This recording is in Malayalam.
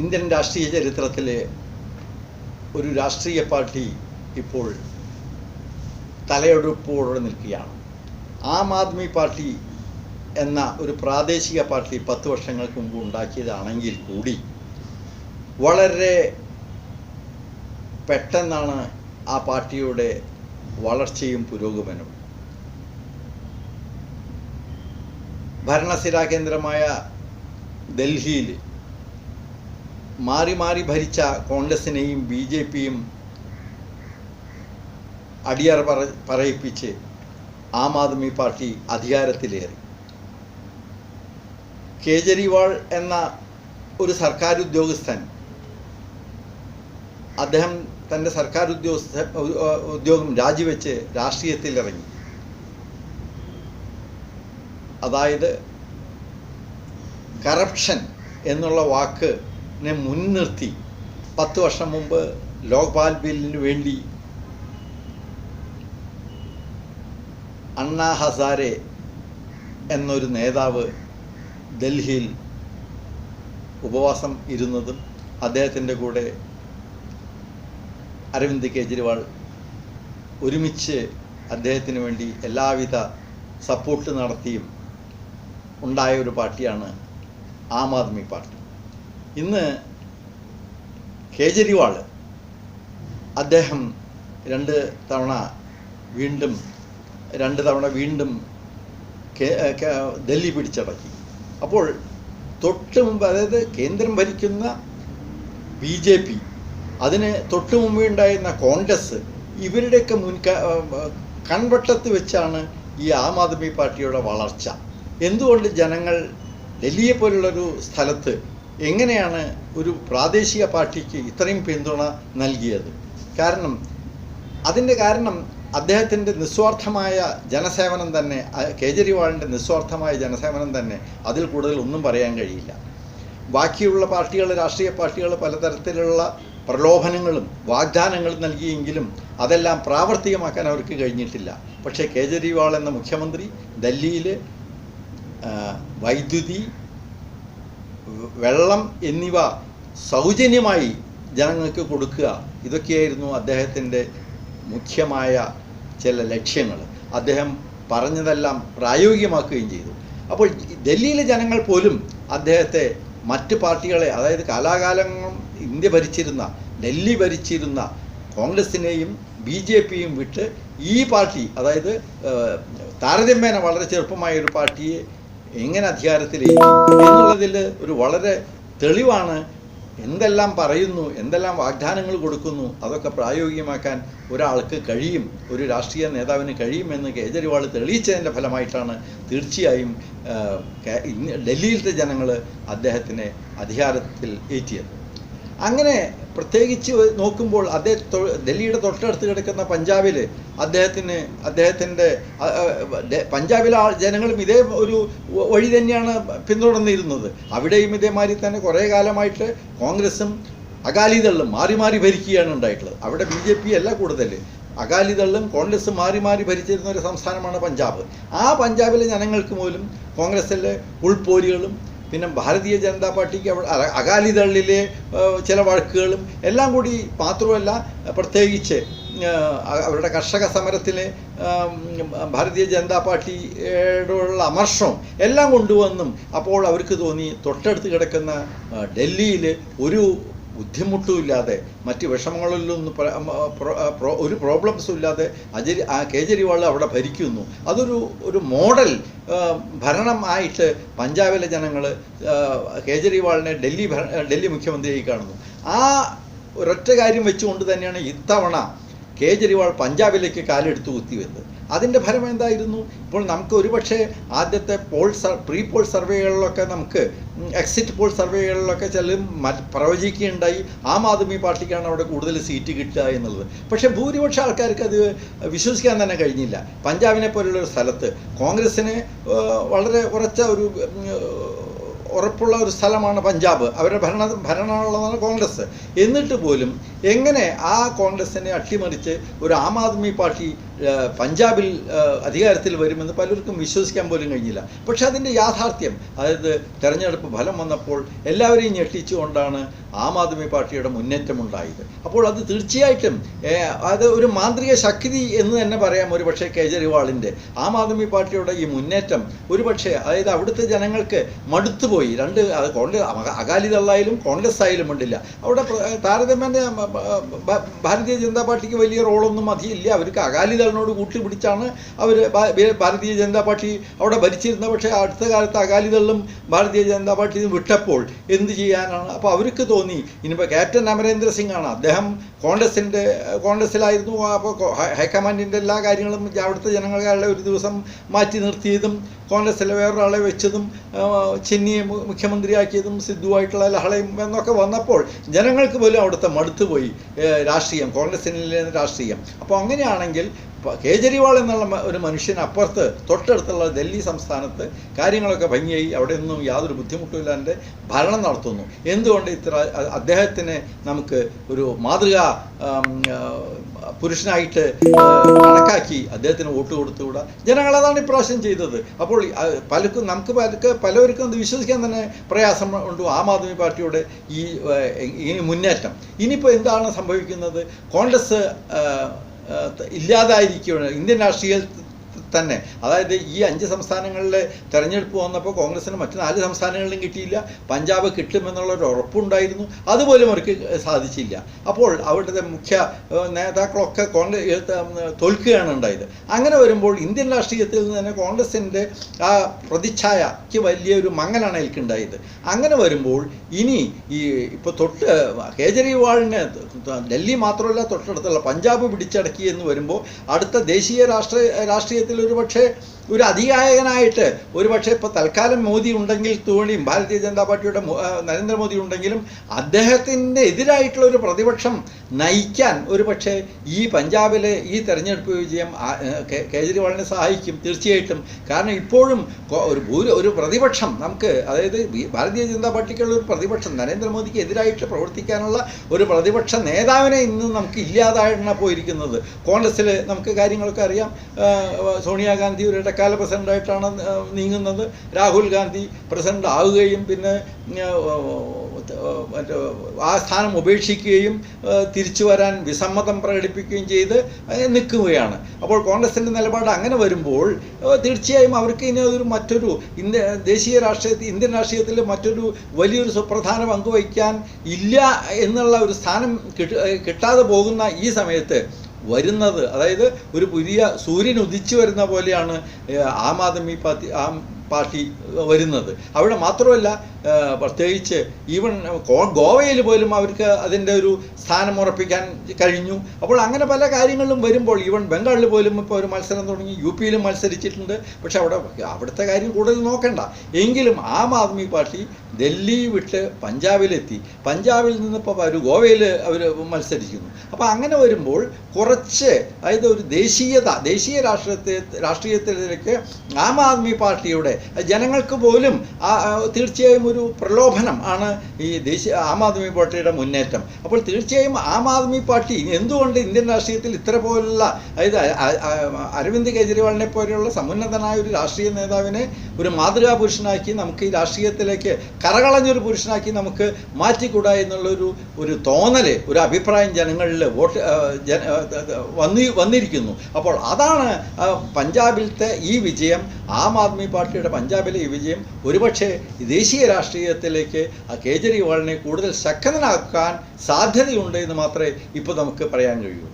ഇന്ത്യൻ രാഷ്ട്രീയ ചരിത്രത്തിലെ ഒരു രാഷ്ട്രീയ പാർട്ടി ഇപ്പോൾ തലയെടുപ്പോടെ നിൽക്കുകയാണ്. ആം ആദ്മി പാർട്ടി എന്ന ഒരു പ്രാദേശിക പാർട്ടി പത്ത് വർഷങ്ങൾക്ക് മുമ്പ് ഉണ്ടാക്കിയതാണെങ്കിൽ കൂടി വളരെ പെട്ടെന്നാണ് ആ പാർട്ടിയുടെ വളർച്ചയും പുരോഗമനവും. ഭരണസിരാ കേന്ദ്രമായ ഡൽഹിയിൽ മാറി മാറി ഭരിച്ച കോൺഗ്രസിനെയും ബി ജെ പിയും അടിയറ പറ പറയിപ്പിച്ച് ആം ആദ്മി പാർട്ടി അധികാരത്തിലേറി. കേജരിവാൾ എന്ന ഒരു സർക്കാർ ഉദ്യോഗസ്ഥൻ അദ്ദേഹം തന്റെ സർക്കാർ ഉദ്യോഗസ്ഥ ഉദ്യോഗം രാജിവെച്ച് രാഷ്ട്രീയത്തിലിറങ്ങി. അതായത് കറപ്ഷൻ എന്നുള്ള വാക്കിനെ മുൻനിർത്തി പത്ത് വർഷം മുമ്പ് ലോക്പാൽ ബില്ലിന് വേണ്ടി അണ്ണാ ഹസാരെ എന്നൊരു നേതാവ് ഡൽഹിയിൽ ഉപവാസം ഇരുന്നതും അദ്ദേഹത്തിന്റെ കൂടെ അരവിന്ദ് കെജ്രിവാൾ ഒരുമിച്ച് അദ്ദേഹത്തിന് വേണ്ടി എല്ലാവിധ സപ്പോർട്ട് നടത്തിയും ഉണ്ടായ ഒരു പാർട്ടിയാണ് ആം ആദ്മി പാർട്ടി. ഇന്ന് കേജരിവാൾ അദ്ദേഹം രണ്ട് തവണ വീണ്ടും രണ്ട് തവണ വീണ്ടും ഡൽഹി പിടിച്ചടക്കി അപ്പോൾ തൊട്ട് മുമ്പ് അതായത് കേന്ദ്രം ഭരിക്കുന്ന ബി ജെ പി അതിന് തൊട്ട് മുമ്പ് ഉണ്ടായിരുന്ന കോൺഗ്രസ് ഇവരുടെയൊക്കെ മുൻക കൺവട്ടത്ത് വെച്ചാണ് ഈ ആം ആദ്മി പാർട്ടിയുടെ വളർച്ച. എന്തുകൊണ്ട് ജനങ്ങൾ ഡൽഹിയെ പോലുള്ളൊരു സ്ഥലത്ത് എങ്ങനെയാണ് ഒരു പ്രാദേശിക പാർട്ടിക്ക് ഇത്രയും പിന്തുണ നൽകിയത്? കാരണം അതിന്റെ കാരണം അദ്ദേഹത്തിന്റെ നിസ്വാർത്ഥമായ ജനസേവനം തന്നെ കേജ്രിവാളിന്റെ നിസ്വാർത്ഥമായ ജനസേവനം തന്നെ അതിൽ കൂടുതൽ ഒന്നും പറയാൻ കഴിയില്ല. ബാക്കിയുള്ള പാർട്ടികൾ രാഷ്ട്രീയ പാർട്ടികൾ പലതരത്തിലുള്ള പ്രലോഭനങ്ങളും വാഗ്ദാനങ്ങളും നൽകിയെങ്കിലും അതെല്ലാം പ്രാവർത്തികമാക്കാൻ അവർക്ക് കഴിഞ്ഞിട്ടില്ല. പക്ഷേ കേജ്രിവാൾ എന്ന മുഖ്യമന്ത്രി ഡൽഹിയിൽ വൈദ്യുതി വെള്ളം എന്നിവ സൗജന്യമായി ജനങ്ങൾക്ക് കൊടുക്കുക. ഇതൊക്കെയായിരുന്നു അദ്ദേഹത്തിന്റെ മുഖ്യമായ ചില ലക്ഷ്യങ്ങൾ. അദ്ദേഹം പറഞ്ഞതെല്ലാം പ്രായോഗികമാക്കുകയും ചെയ്തു. അപ്പോൾ ഡൽഹിയിലെ ജനങ്ങൾ പോലും അദ്ദേഹത്തെ മറ്റ് പാർട്ടികളെ അതായത് കാലാകാലങ്ങൾ ഇന്ത്യ ഭരിച്ചിരുന്ന ഡൽഹി ഭരിച്ചിരുന്ന കോൺഗ്രസിനെയും ബി ജെ പിയും വിട്ട് ഈ പാർട്ടി അതായത് താരതമ്യേന വളരെ ചെറുപ്പമായ ഒരു പാർട്ടിയെ എങ്ങനെ അധികാരത്തിലേക്ക് എന്നുള്ളതിൽ ഒരു വളരെ തെളിവാണ് എന്തെല്ലാം പറയുന്നു എന്തെല്ലാം വാഗ്ദാനങ്ങൾ കൊടുക്കുന്നു അതൊക്കെ പ്രായോഗികമാക്കാൻ ഒരാൾക്ക് കഴിയും ഒരു രാഷ്ട്രീയ നേതാവിന് കഴിയുമെന്ന് കേജ്രിവാൾ തെളിയിച്ചതിന്റെ ഫലമായിട്ടാണ് തീർച്ചയായും ഡൽഹിയിലത്തെ ജനങ്ങൾ അദ്ദേഹത്തിനെ അധികാരത്തിൽ ഏറ്റിയത്. അങ്ങനെ പ്രത്യേകിച്ച് നോക്കുമ്പോൾ അദ്ദേഹം ഡൽഹിയുടെ തൊട്ടടുത്ത് കിടക്കുന്ന പഞ്ചാബിൽ അദ്ദേഹത്തിന് അദ്ദേഹത്തിന്റെ പഞ്ചാബിലെ ജനങ്ങളും ഇതേ ഒരു വഴി തന്നെയാണ് പിന്തുടർന്നിരുന്നത്. അവിടെയും ഇതേമാതിരി തന്നെ കുറേ കാലമായിട്ട് കോൺഗ്രസും അകാലിദളും മാറി മാറി ഭരിക്കുകയാണ് ഉണ്ടായിട്ടുള്ളത്. അവിടെ ബി ജെ പി അല്ല കൂടുതൽ. അകാലിദളും കോൺഗ്രസും മാറി മാറി ഭരിച്ചിരുന്ന ഒരു സംസ്ഥാനമാണ് പഞ്ചാബ്. ആ പഞ്ചാബിലെ ജനങ്ങൾക്ക് പോലും കോൺഗ്രസിലെ ഉൾപോരികളും പിന്നെ ഭാരതീയ ജനതാ പാർട്ടിക്ക് അകാലിദളിലെ ചില വഴക്കുകളും എല്ലാം കൂടി മാത്രമല്ല പ്രത്യേകിച്ച് അവരുടെ കർഷക സമരത്തിലെ ഭാരതീയ ജനതാ പാർട്ടിയോടുള്ള അമർഷവും എല്ലാം കൊണ്ടുവന്നും അപ്പോൾ അവർക്ക് തോന്നി തൊട്ടടുത്ത് കിടക്കുന്ന ഡൽഹിയിൽ ഒരു ബുദ്ധിമുട്ടുമില്ലാതെ മറ്റ് വിഷമങ്ങളിലൊന്നും ഒരു പ്രോബ്ലംസും ഇല്ലാതെ അജരി ആ കേജ്രിവാൾ അവിടെ ഭരിക്കുന്നു. അതൊരു ഒരു മോഡൽ ഭരണമായിട്ട് പഞ്ചാബിലെ ജനങ്ങൾ കേജരിവാളിനെ ഡൽഹി ഡൽഹി മുഖ്യമന്ത്രിയായി കാണുന്നു. ആ ഒരൊറ്റ കാര്യം വെച്ചുകൊണ്ട് തന്നെയാണ് ഇത്തവണ കേജ്രിവാൾ പഞ്ചാബിലേക്ക് കാലെടുത്ത് കുത്തിവെച്ചത്. അതിന്റെ ഫലം എന്തായിരുന്നു? ഇപ്പോൾ നമുക്ക് ഒരുപക്ഷെ ആദ്യത്തെ പോൾ പ്രീ പോൾ സർവേകളിലൊക്കെ നമുക്ക് എക്സിറ്റ് പോൾ സർവേകളിലൊക്കെ ചില പ്രവചിക്കുകയുണ്ടായി. ആം ആദ്മി പാർട്ടിക്കാണ് അവിടെ കൂടുതൽ സീറ്റ് കിട്ടുക എന്നുള്ളത്. പക്ഷേ ഭൂരിപക്ഷം ആൾക്കാർക്ക് അത് വിശ്വസിക്കാൻ തന്നെ കഴിഞ്ഞില്ല. പഞ്ചാബിനെ പോലുള്ളൊരു സ്ഥലത്ത് കോൺഗ്രസ്സിന് വളരെ ഉറച്ച ഒരു ഉറപ്പുള്ള ഒരു സ്ഥലമാണ് പഞ്ചാബ്. അവരുടെ ഭരണ ഭരണമുള്ളതാണ് കോൺഗ്രസ്. എന്നിട്ട് പോലും എങ്ങനെ ആ കോൺഗ്രസിനെ അട്ടിമറിച്ച് ഒരു ആം ആദ്മി പാർട്ടി പഞ്ചാബിൽ അധികാരത്തിൽ വരുമെന്ന് പലർക്കും വിശ്വസിക്കാൻ പോലും കഴിഞ്ഞില്ല. പക്ഷെ അതിന്റെ യാഥാർത്ഥ്യം അതായത് തെരഞ്ഞെടുപ്പ് ഫലം വന്നപ്പോൾ എല്ലാവരെയും ഞെട്ടിച്ചുകൊണ്ടാണ് ആം ആദ്മി പാർട്ടിയുടെ മുന്നേറ്റം മുന്നേറ്റമുണ്ടായത് അപ്പോൾ അത് തീർച്ചയായിട്ടും അത് ഒരു മാന്ത്രിക ശക്തി എന്ന് തന്നെ പറയാം ഒരു പക്ഷേ കേജ്രിവാളിന്റെ. ആം ആദ്മി പാർട്ടിയുടെ ഈ മുന്നേറ്റം ഒരു പക്ഷേ അതായത് അവിടുത്തെ ജനങ്ങൾക്ക് മടുത്തുപോയി. രണ്ട് കോൺഗ്രസ് അക- അകാലിദളായാലും കോൺഗ്രസ് ആയാലും ഉണ്ടില്ല അവിടെ താരതമ്യേന ഭാരതീയ ജനതാ പാർട്ടിക്ക് വലിയ റോളൊന്നും അധികമില്ല. അവർക്ക് അകാലിദളിനോട് കൂട്ടുപിടിച്ചാണ് അവർ ഭാരതീയ ജനതാ പാർട്ടി അവിടെ ഭരിച്ചിരുന്നത്. പക്ഷേ അടുത്ത കാലത്ത് അകാലിദളും ഭാരതീയ ജനതാ പാർട്ടിയും വിട്ടപ്പോൾ എന്ത് ചെയ്യാനാണ്? അപ്പോൾ അവർക്ക് തോന്നി ഇനിയിപ്പോൾ ക്യാപ്റ്റൻ അമരേന്ദ്ര സിംഗ് ആണ് അദ്ദേഹം കോൺഗ്രസിന്റെ കോൺഗ്രസ്സിലായിരുന്നു അപ്പോൾ ഹൈക്കമാൻഡിന്റെ എല്ലാ കാര്യങ്ങളും അവിടുത്തെ ജനങ്ങളെ ഒരു ദിവസം മാറ്റി നിർത്തിയതും കോൺഗ്രസ്സിലെ വേറൊരാളെ വെച്ചതും ചെന്നിയെ മുഖ്യമന്ത്രിയാക്കിയതും സിദ്ധുവായിട്ടുള്ള ലഹളയും എന്നൊക്കെ വന്നപ്പോൾ ജനങ്ങൾക്ക് പോലും അവിടുത്തെ മടുത്തുപോയി. രാഷ്ട്രീയം കോൺഗ്രസിനിലെ രാഷ്ട്രീയം. അപ്പോൾ അങ്ങനെയാണെങ്കിൽ കേജ്രിവാൾ എന്നുള്ള ഒരു മനുഷ്യന് അപ്പുറത്ത് തൊട്ടടുത്തുള്ള ഡൽഹി സംസ്ഥാനത്ത് കാര്യങ്ങളൊക്കെ ഭംഗിയായി അവിടെ നിന്നും യാതൊരു ബുദ്ധിമുട്ടുമില്ലാണ്ട് ഭരണം നടത്തുന്നു. എന്തുകൊണ്ട് ഇത്ര അദ്ദേഹത്തിന് നമുക്ക് ഒരു മാതൃകാ പുരുഷനായിട്ട് കണക്കാക്കി അദ്ദേഹത്തിന് വോട്ട് കൊടുത്തുകൂടാ? ജനങ്ങൾ അതാണ് ഇപ്രാവശ്യം ചെയ്തത്. അപ്പോൾ പലർക്കും നമുക്ക് പലർക്ക് പലവർക്കും അത് വിശ്വസിക്കാൻ തന്നെ പ്രയാസം ഉണ്ട് ആം ആദ്മി പാർട്ടിയുടെ ഈ ഇനി മുന്നേറ്റം. ഇനിയിപ്പോൾ എന്താണ് സംഭവിക്കുന്നത്? കോൺഗ്രസ് ഇല്ലാതായിരിക്കുകയാണ്. ഇന്ത്യൻ രാഷ്ട്രീയ തന്നെ. അതായത് ഈ അഞ്ച് സംസ്ഥാനങ്ങളിലെ തെരഞ്ഞെടുപ്പ് വന്നപ്പോൾ കോൺഗ്രസിന് മറ്റു നാല് സംസ്ഥാനങ്ങളിലും കിട്ടിയില്ല. പഞ്ചാബ് കിട്ടുമെന്നുള്ള ഒരു ഉറപ്പുണ്ടായിരുന്നു. അതുപോലും അവർക്ക് സാധിച്ചില്ല. അപ്പോൾ അവരുടെ മുഖ്യ നേതാക്കളൊക്കെ കോൺഗ്രസ് തോൽക്കുകയാണ് ഉണ്ടായത്. അങ്ങനെ വരുമ്പോൾ ഇന്ത്യൻ രാഷ്ട്രീയത്തിൽ നിന്ന് തന്നെ കോൺഗ്രസിന്റെ ആ പ്രതിച്ഛായക്ക് വലിയൊരു മങ്ങലാണ് എനിക്കുണ്ടായത് അങ്ങനെ വരുമ്പോൾ ഇനി ഈ ഇപ്പോൾ തൊട്ട് കേജ്രിവാളിന് ഡൽഹി മാത്രമല്ല തൊട്ടടുത്തുള്ള പഞ്ചാബ് പിടിച്ചടക്കി എന്ന് വരുമ്പോൾ അടുത്ത ദേശീയ രാഷ്ട്രീയ രാഷ്ട്രീയത്തിൽ ഒരു പക്ഷേ ഒരു അധികായകനായിട്ട് ഒരു പക്ഷേ ഇപ്പോൾ തൽക്കാലം മോദി ഉണ്ടെങ്കിൽ തോണിയും ഭാരതീയ ജനതാ പാർട്ടിയുടെ നരേന്ദ്രമോദി ഉണ്ടെങ്കിലും അദ്ദേഹത്തിന്റെ എതിരായിട്ടുള്ള ഒരു പ്രതിപക്ഷം നയിക്കാൻ ഒരു പക്ഷേ ഈ പഞ്ചാബിലെ ഈ തെരഞ്ഞെടുപ്പ് വിജയം കേജ്രിവാളിനെ സഹായിക്കും തീർച്ചയായിട്ടും. കാരണം ഇപ്പോഴും ഒരു ഒരു പ്രതിപക്ഷം നമുക്ക് അതായത് ഭാരതീയ ജനതാ പാർട്ടിക്കുള്ള ഒരു പ്രതിപക്ഷം നരേന്ദ്രമോദിക്ക് എതിരായിട്ട് പ്രവർത്തിക്കാനുള്ള ഒരു പ്രതിപക്ഷ നേതാവിനെ ഇന്ന് നമുക്ക് ഇല്ലാതായിട്ടാണ് പോയിരിക്കുന്നത്. കോൺഗ്രസ്സിൽ നമുക്ക് കാര്യങ്ങളൊക്കെ അറിയാം. സോണിയാഗാന്ധി ഒരു ഇടക്കാല പ്രസിഡന്റായിട്ടാണ് നീങ്ങുന്നത്. രാഹുൽ ഗാന്ധി പ്രസിഡന്റ് ആവുകയും പിന്നെ മറ്റേ ആ സ്ഥാനം ഉപേക്ഷിക്കുകയും തിരിച്ചു വരാൻ വിസമ്മതം പ്രകടിപ്പിക്കുകയും ചെയ്ത് നിൽക്കുകയാണ്. അപ്പോൾ കോൺഗ്രസിന്റെ നിലപാട് അങ്ങനെ വരുമ്പോൾ തീർച്ചയായും അവർക്ക് ഇനി അതൊരു മറ്റൊരു ഇന്ത്യ ദേശീയ രാഷ്ട്രീയത്തിൽ ഇന്ത്യൻ രാഷ്ട്രീയത്തിൽ മറ്റൊരു വലിയൊരു സുപ്രധാന പങ്ക് വഹിക്കാൻ ഇല്ല എന്നുള്ള ഒരു സ്ഥാനം കിട്ടാതെ പോകുന്ന ഈ സമയത്ത് വരുന്നത്. അതായത് ഒരു പുതിയ സൂര്യൻ ഉദിച്ചു വരുന്ന പോലെയാണ് ആം ആദ്മി പാർട്ടി ആം പാർട്ടി വരുന്നത്. അവിടെ മാത്രമല്ല പ്രത്യേകിച്ച് ഈവൻ ഗോവയിൽ പോലും അവർക്ക് അതിന്റെ ഒരു സ്ഥാനം ഉറപ്പിക്കാൻ കഴിഞ്ഞു. അപ്പോൾ അങ്ങനെ പല കാര്യങ്ങളിലും വരുമ്പോൾ ഈവൻ ബംഗാളിൽ പോലും ഇപ്പോൾ ഒരു മത്സരം തുടങ്ങി യു പിയിലും മത്സരിച്ചിട്ടുണ്ട്. പക്ഷെ അവിടെ അവിടുത്തെ കാര്യം കൂടുതൽ നോക്കണ്ട. എങ്കിലും ആം ആദ്മി പാർട്ടി ഡൽഹി വിട്ട് പഞ്ചാബിലെത്തി. പഞ്ചാബിൽ നിന്ന് ഇപ്പോൾ ഒരു ഗോവയിൽ അവർ മത്സരിക്കുന്നു. അപ്പോൾ അങ്ങനെ വരുമ്പോൾ കുറച്ച് അതായത് ഒരു ദേശീയത ദേശീയ രാഷ്ട്രീയത്തെ രാഷ്ട്രീയത്തിലേക്ക് ആം ആദ്മി പാർട്ടിയുടെ ജനങ്ങൾക്ക് പോലും തീർച്ചയായും പ്രലോഭനം ആണ് ഈ ദേശീയ ആം ആദ്മി പാർട്ടിയുടെ മുന്നേറ്റം. അപ്പോൾ തീർച്ചയായും ആം ആദ്മി പാർട്ടി എന്തുകൊണ്ട് ഇന്ത്യൻ രാഷ്ട്രീയത്തിൽ ഇത്ര പോലുള്ള അതായത് അരവിന്ദ് കെജ്രിവാളിനെ പോലെയുള്ള സമുന്നതനായ ഒരു രാഷ്ട്രീയ നേതാവിനെ ഒരു മാതൃകാ പുരുഷനാക്കി നമുക്ക് ഈ രാഷ്ട്രീയത്തിലേക്ക് കറകളഞ്ഞൊരു പുരുഷനാക്കി നമുക്ക് മാറ്റിക്കൂടാ എന്നുള്ളൊരു ഒരു തോന്നൽ ഒരു അഭിപ്രായം ജനങ്ങളിൽ വോട്ട് വന്നി വന്നിരിക്കുന്നു. അപ്പോൾ അതാണ് പഞ്ചാബിലത്തെ ഈ വിജയം ആം ആദ്മി പാർട്ടിയുടെ പഞ്ചാബിലെ ഈ വിജയം. ഒരുപക്ഷെ ദേശീയ രാഷ്ട്രീയത്തിലേക്ക് ആ കേജ്രിവാളിനെ കൂടുതൽ ശക്തനാക്കാൻ സാധ്യതയുണ്ട് എന്ന് മാത്രമേ ഇപ്പോൾ നമുക്ക് പറയാൻ കഴിയൂ.